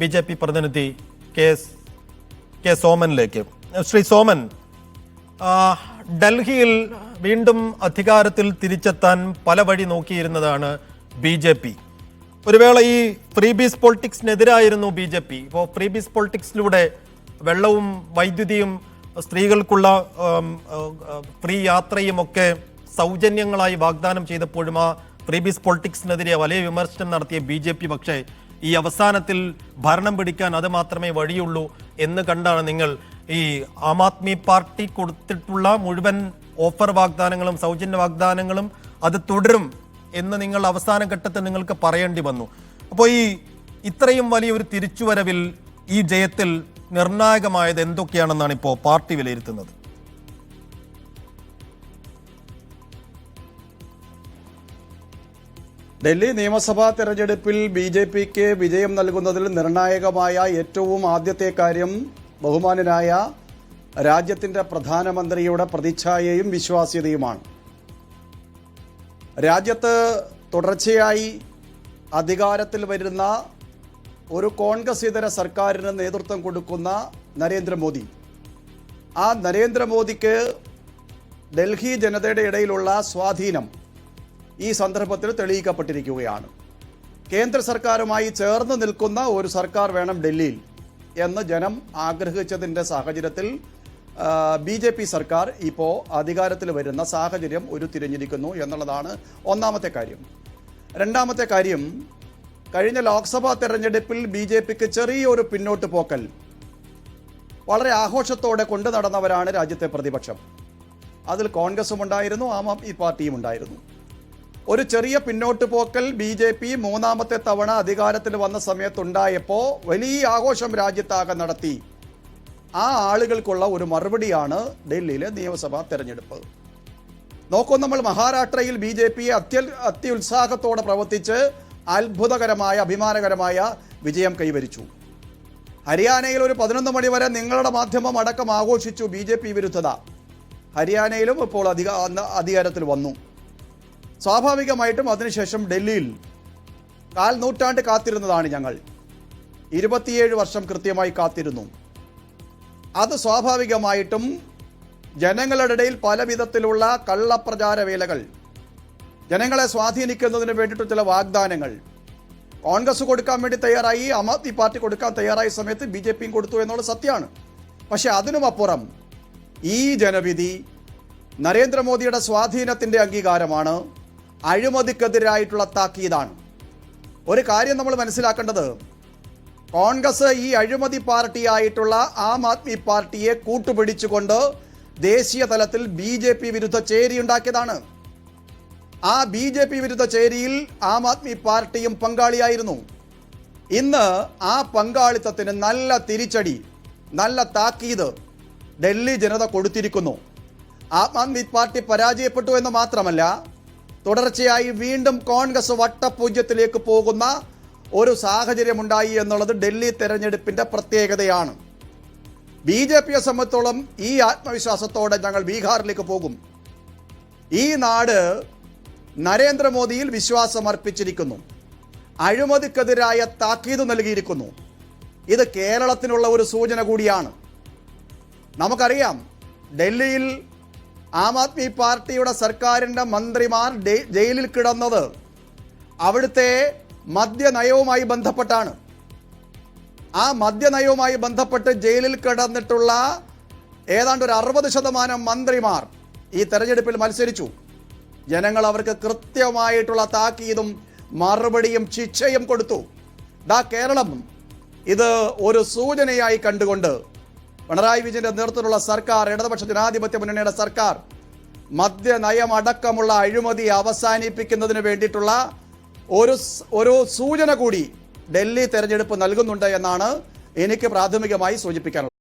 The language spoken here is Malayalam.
ബി ജെ പി പ്രതിനിധി കെ കെ സോമനിലേക്ക്. ശ്രീ സോമൻ ഡൽഹിയിൽ വീണ്ടും അധികാരത്തിൽ തിരിച്ചെത്താൻ പല വഴി നോക്കിയിരുന്നതാണ് ബി ജെ പി. ഒരു വേള ഈ ഫ്രീ ബീസ് പൊളിറ്റിക്സിനെതിരായിരുന്നു ബി ജെ പി. ഇപ്പോൾ ഫ്രീ ബീസ് പൊളിറ്റിക്സിലൂടെ വെള്ളവും വൈദ്യുതിയും സ്ത്രീകൾക്കുള്ള ഫ്രീ യാത്രയും ഒക്കെ സൗജന്യങ്ങളായി വാഗ്ദാനം ചെയ്തപ്പോഴും ആ ഫ്രീ ബീസ് പൊളിറ്റിക്സിനെതിരെ വലിയ വിമർശനം നടത്തിയ ബി ജെ പി. പക്ഷേ ഈ അവസാനത്തിൽ ഭരണം പിടിക്കാൻ അത് മാത്രമേ വഴിയുള്ളൂ എന്ന് കണ്ടാണ് നിങ്ങൾ ഈ ആം ആദ്മി പാർട്ടി കൊടുത്തിട്ടുള്ള മുഴുവൻ ഓഫർ വാഗ്ദാനങ്ങളും സൗജന്യ വാഗ്ദാനങ്ങളും അത് തുടരും എന്ന് നിങ്ങൾ അവസാന ഘട്ടത്തിൽ നിങ്ങൾക്ക് പറയേണ്ടി വന്നു. അപ്പോൾ ഈ ഇത്രയും വലിയൊരു തിരിച്ചുവരവിൽ ഈ ജയത്തിൽ നിർണായകമായത് എന്തൊക്കെയാണെന്നാണ് ഇപ്പോൾ പാർട്ടി വിലയിരുത്തുന്നത്? ഡൽഹി നിയമസഭാ തെരഞ്ഞെടുപ്പിൽ ബി ജെ പിക്ക് വിജയം നൽകുന്നതിൽ നിർണായകമായ ഏറ്റവും ആദ്യത്തെ കാര്യം ബഹുമാനനായ രാജ്യത്തിന്റെ പ്രധാനമന്ത്രിയുടെ പ്രതിച്ഛായയും വിശ്വാസ്യതയുമാണ്. രാജ്യത്ത് തുടർച്ചയായി അധികാരത്തിൽ വരുന്ന ഒരു കോൺഗ്രസ് ഇതര സർക്കാരിന് നേതൃത്വം കൊടുക്കുന്ന നരേന്ദ്രമോദി. ആ നരേന്ദ്രമോദിക്ക് ഡൽഹി ജനതയുടെ ഇടയിലുള്ള സ്വാധീനം ഈ സന്ദർഭത്തിൽ തെളിയിക്കപ്പെട്ടിരിക്കുകയാണ്. കേന്ദ്ര സർക്കാരുമായി ചേർന്ന് നിൽക്കുന്ന ഒരു സർക്കാർ വേണം ഡൽഹിയിൽ എന്ന് ജനം ആഗ്രഹിച്ചതിന്റെ സാഹചര്യത്തിൽ ബി ജെ പി സർക്കാർ ഇപ്പോൾ അധികാരത്തിൽ വരുന്ന സാഹചര്യം ഒരു തിരിഞ്ഞിരിക്കുന്നു എന്നുള്ളതാണ് ഒന്നാമത്തെ കാര്യം. രണ്ടാമത്തെ കാര്യം കഴിഞ്ഞ ലോക്സഭാ തെരഞ്ഞെടുപ്പിൽ ബി ജെ പിക്ക് ചെറിയൊരു പിന്നോട്ട് പോക്കൽ. വളരെ ആഘോഷത്തോടെ കൊണ്ടു നടന്നവരാണ് രാജ്യത്തെ പ്രതിപക്ഷം. അതിൽ കോൺഗ്രസും ഉണ്ടായിരുന്നു ആം ആദ്മി പാർട്ടിയും ഉണ്ടായിരുന്നു. ഒരു ചെറിയ പിന്നോട്ട് പോക്കൽ ബി ജെ പി മൂന്നാമത്തെ തവണ അധികാരത്തിൽ വന്ന സമയത്തുണ്ടായപ്പോൾ വലിയ ആഘോഷം രാജ്യത്താകെ നടത്തി. ആ ആളുകൾക്കുള്ള ഒരു മറുപടിയാണ് ഡൽഹിയിലെ നിയമസഭാ തെരഞ്ഞെടുപ്പ്. നോക്കൂ നമ്മൾ മഹാരാഷ്ട്രയിൽ ബി ജെ പി അത്യ അത്യുത്സാഹത്തോടെ പ്രവർത്തിച്ച് അത്ഭുതകരമായ അഭിമാനകരമായ വിജയം കൈവരിച്ചു. ഹരിയാനയിൽ ഒരു പതിനൊന്ന് മണി വരെ നിങ്ങളുടെ മാധ്യമം അടക്കം ആഘോഷിച്ചു ബി വിരുദ്ധത. ഹരിയാനയിലും ഇപ്പോൾ അധിക അധികാരത്തിൽ വന്നു. സ്വാഭാവികമായിട്ടും അതിനുശേഷം ഡൽഹിയിൽ കാൽ നൂറ്റാണ്ട് കാത്തിരുന്നതാണ് ഞങ്ങൾ. ഇരുപത്തിയേഴ് വർഷം കൃത്യമായി കാത്തിരുന്നു. അത് സ്വാഭാവികമായിട്ടും ജനങ്ങളുടെ ഇടയിൽ പല വിധത്തിലുള്ള കള്ളപ്രചാര വേലകൾ ജനങ്ങളെ സ്വാധീനിക്കുന്നതിന് വേണ്ടിയിട്ട് ചില വാഗ്ദാനങ്ങൾ കോൺഗ്രസ് കൊടുക്കാൻ വേണ്ടി തയ്യാറായി ആം ആദ്മി പാർട്ടി കൊടുക്കാൻ തയ്യാറായ സമയത്ത് ബി ജെ പിയും കൊടുത്തു എന്നുള്ളത് സത്യമാണ്. പക്ഷെ അതിനുമപ്പുറം ഈ ജനവിധി നരേന്ദ്രമോദിയുടെ സ്വാധീനത്തിന്റെ അംഗീകാരമാണ്. അഴിമതിക്കെതിരായിട്ടുള്ള താക്കീതാണ്. ഒരു കാര്യം നമ്മൾ മനസ്സിലാക്കേണ്ടത് കോൺഗ്രസ് ഈ അഴിമതി പാർട്ടിയായിട്ടുള്ള ആം ആദ്മി പാർട്ടിയെ കൂട്ടുപിടിച്ചുകൊണ്ട് ദേശീയ തലത്തിൽ ബി ജെ പി വിരുദ്ധ ചേരി ഉണ്ടാക്കിയതാണ്. ആ ബി ജെ പി വിരുദ്ധ ചേരിയിൽ ആം ആദ്മി പാർട്ടിയും പങ്കാളിയായിരുന്നു. ഇന്ന് ആ പങ്കാളിത്തത്തിന് നല്ല തിരിച്ചടി നല്ല താക്കീത് ഡൽഹി ജനത കൊടുത്തിരിക്കുന്നു. ആം ആദ്മി പാർട്ടി പരാജയപ്പെട്ടു എന്ന് മാത്രമല്ല തുടർച്ചയായി വീണ്ടും കോൺഗ്രസ് വട്ടപൂജ്യത്തിലേക്ക് പോകുന്ന ഒരു സാഹചര്യമുണ്ടായി എന്നുള്ളത് ഡൽഹി തെരഞ്ഞെടുപ്പിന്റെ പ്രത്യേകതയാണ്. ബി ജെ പിയെ സംബന്ധിച്ചോളം ഈ ആത്മവിശ്വാസത്തോടെ ഞങ്ങൾ ബീഹാറിലേക്ക് പോകും. ഈ നാട് നരേന്ദ്രമോദിയിൽ വിശ്വാസമർപ്പിച്ചിരിക്കുന്നു. അഴിമതിക്കെതിരായ താക്കീത് നൽകിയിരിക്കുന്നു. ഇത് കേരളത്തിനുള്ള ഒരു സൂചന കൂടിയാണ്. നമുക്കറിയാം ഡൽഹിയിൽ ആം ആദ്മി പാർട്ടിയുടെ സർക്കാരിന്റെ മന്ത്രിമാർ ജയിലിൽ കിടന്നത് അവിടുത്തെ മദ്യനയവുമായി ബന്ധപ്പെട്ടാണ്. ആ മദ്യനയവുമായി ബന്ധപ്പെട്ട് ജയിലിൽ കിടന്നിട്ടുള്ള ഏതാണ്ട് ഒരു അറുപത് ശതമാനം മന്ത്രിമാർ ഈ തെരഞ്ഞെടുപ്പിൽ മത്സരിച്ചു. ജനങ്ങൾ അവർക്ക് കൃത്യമായിട്ടുള്ള താക്കീതും മറുപടിയും ശിക്ഷയും കൊടുത്തു. ദാ കേരളം ഇത് ഒരു സൂചനയായി കണ്ടുകൊണ്ട് പിണറായി വിജയന്റെ നേതൃത്വത്തിലുള്ള സർക്കാർ ഇടതുപക്ഷ ജനാധിപത്യ മുന്നണിയുടെ സർക്കാർ മദ്യനയം അടക്കമുള്ള അഴിമതി അവസാനിപ്പിക്കുന്നതിന് വേണ്ടിയിട്ടുള്ള ഒരു ഒരു സൂചന കൂടി ഡൽഹി തെരഞ്ഞെടുപ്പ് നൽകുന്നുണ്ട് എന്നാണ് എനിക്ക് പ്രാഥമികമായി സൂചിപ്പിക്കാനുള്ളത്.